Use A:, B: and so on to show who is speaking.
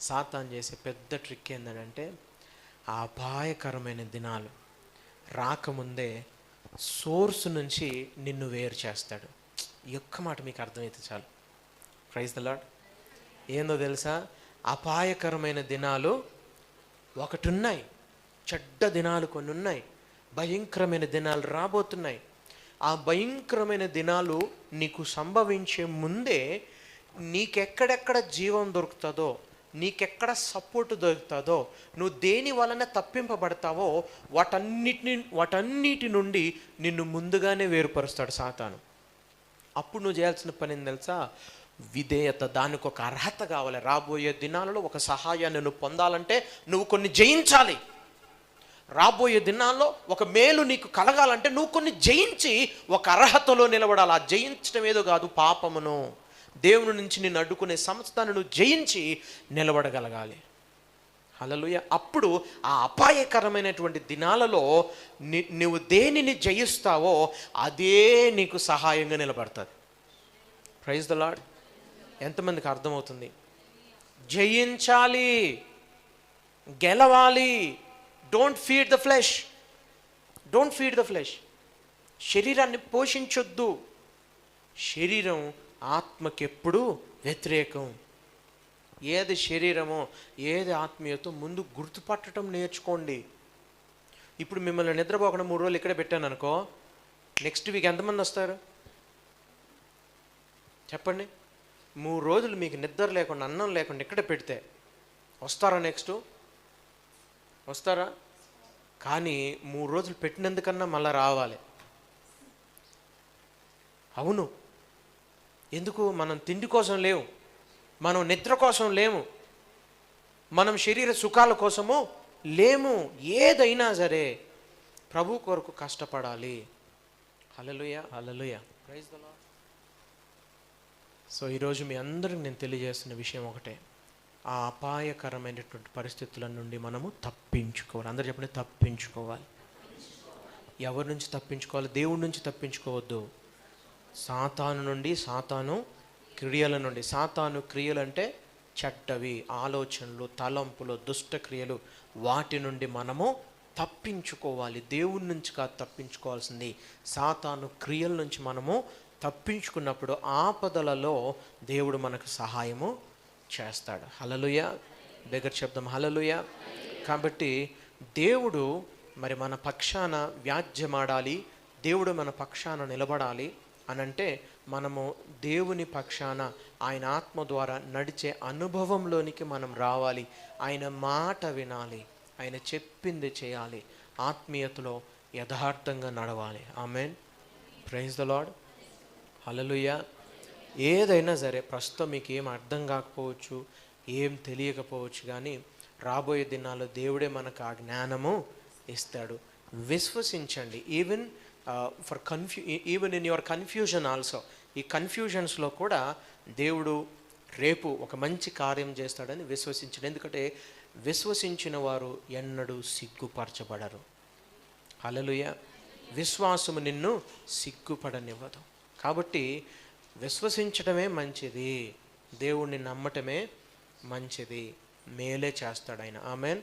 A: సాతాన్ చేసే పెద్ద ట్రిక్ ఏంటంటే ఆ అపాయకరమైన దినాలు. రాకముందే సోర్స్ నుంచి నిన్ను వేరు చేస్తాడు. ఈ ఒక్క మాట మీకు అర్థమైతే చాలు. ప్రైజ్ ద లాడ్ ఏందో తెలుసా? అపాయకరమైన దినాలు ఒకటి ఉన్నాయి చెడ్డ దినాలు కొన్ని ఉన్నాయి భయంకరమైన దినాలు రాబోతున్నాయి. ఆ భయంకరమైన దినాలు నీకు సంభవించే ముందే నీకెక్కడెక్కడ జీవం దొరుకుతుందో నీకెక్కడ సపోర్ట్ దొరుకుతుందో నువ్వు దేని వలన తప్పింపబడతావో వాటన్నిటిని వాటన్నిటి నుండి నిన్ను ముందుగానే వేరుపరుస్తాడు సాతాను. అప్పుడు నువ్వు చేయాల్సిన పని తెలుసా? విధేయత దానికి ఒక అర్హత కావాలి. రాబోయే దినాలలో ఒక సహాయాన్ని నువ్వు పొందాలంటే నువ్వు కొన్ని జయించాలి. రాబోయే దినాల్లో ఒక మేలు నీకు కలగాలంటే నువ్వు కొన్ని జయించి ఒక అర్హతలో నిలబడాలి. ఆ జయించడం ఏదో కాదు పాపమును. దేవుని నుంచి నిన్ను అడ్డుకునే సంస్థను నువ్వు జయించి నిలబడగలగాలి. అలలుయ అప్పుడు ఆ అపాయకరమైనటువంటి దినాలలో ని నువ్వు దేనిని జయిస్తావో అదే నీకు సహాయంగా నిలబడుతుంది. ప్రైజ్ ద లాడ్ ఎంతమందికి అర్థమవుతుంది? జయించాలి. గెలవాలి. Don't feed the flesh don't feed the flesh శరీరాన్ని పోషించొద్దు. శరీరం ఆత్మకెప్పుడు వ్యతిరేకం? ఏది శరీరమో ఏది ఆత్మీయతో ముందు గుర్తుపట్టడం నేర్చుకోండి. ఇప్పుడు మిమ్మల్ని నిద్రపోకుండా మూడు రోజులు ఇక్కడే పెట్టాను అనుకో నెక్స్ట్ వీక్ ఎంతమంది వస్తారు? చెప్పండి. మూడు రోజులు మీకు నిద్ర లేకుండా అన్నం లేకుండా ఇక్కడ పెడితే వస్తారా నెక్స్ట్ వస్తారా? కానీ మూడు రోజులు పెట్టినందుకన్నా మళ్ళీ రావాలి. అవును. ఎందుకు మనం తిండి కోసం లేవు? మనం నిద్ర కోసం లేము. మనం శరీర సుఖాల కోసము లేము. ఏదైనా సరే ప్రభు కొరకు కష్టపడాలి. హలలుయ హలలుయ ప్రైజ్ సో ఈరోజు మీ అందరికి నేను తెలియజేస్తున్న విషయం ఒకటే. ఆ అపాయకరమైనటువంటి పరిస్థితుల నుండి మనము తప్పించుకోవాలి. అందరు చెప్పండి తప్పించుకోవాలి. ఎవరి నుంచి తప్పించుకోవాలి? దేవుడి నుంచి తప్పించుకోవద్దు. సాతాను నుండి సాతాను క్రియల నుండి. సాతాను క్రియలు అంటే చెడ్డవి ఆలోచనలు తలంపులు దుష్టక్రియలు. వాటి నుండి మనము తప్పించుకోవాలి. దేవుడి నుంచి కాదు తప్పించుకోవాల్సింది. సాతాను క్రియల నుంచి మనము తప్పించుకున్నప్పుడు ఆపదలలో దేవుడు మనకు సహాయము చేస్తాడు. హలలుయ దగ్గర శబ్దం హలలుయ కాబట్టి దేవుడు మరి మన పక్షాన వ్యాజ్యమాడాలి. దేవుడు మన పక్షాన నిలబడాలి. అనంటే మనము దేవుని పక్షాన ఆయన ఆత్మ ద్వారా నడిచే అనుభవంలోనికి మనం రావాలి. ఆయన మాట వినాలి. ఆయన చెప్పింది చేయాలి. ఆత్మీయతలో యథార్థంగా నడవాలి. Amen. Praise the lord hallelujah ఏదైనా సరే ప్రస్తుతం మీకు ఏం అర్థం కాకపోవచ్చు ఏం తెలియకపోవచ్చు కానీ రాబోయే దినాల్లో దేవుడే మనకు ఆ జ్ఞానము ఇస్తాడు. విశ్వసించండి. Even for confu even in your confusion also ఈ కన్ఫ్యూజన్స్లో కూడా దేవుడు రేపు ఒక మంచి కార్యం చేస్తాడని విశ్వసించడు ఎందుకంటే విశ్వసించిన వారు ఎన్నడూ సిగ్గుపరచబడరు. అలలుయ విశ్వాసము నిన్ను సిగ్గుపడనివ్వదు. కాబట్టి విశ్వసించడమే మంచిది. దేవుణ్ణి నమ్మటమే మంచిది. మేలే చేస్తాడు ఆయన. ఆమెన్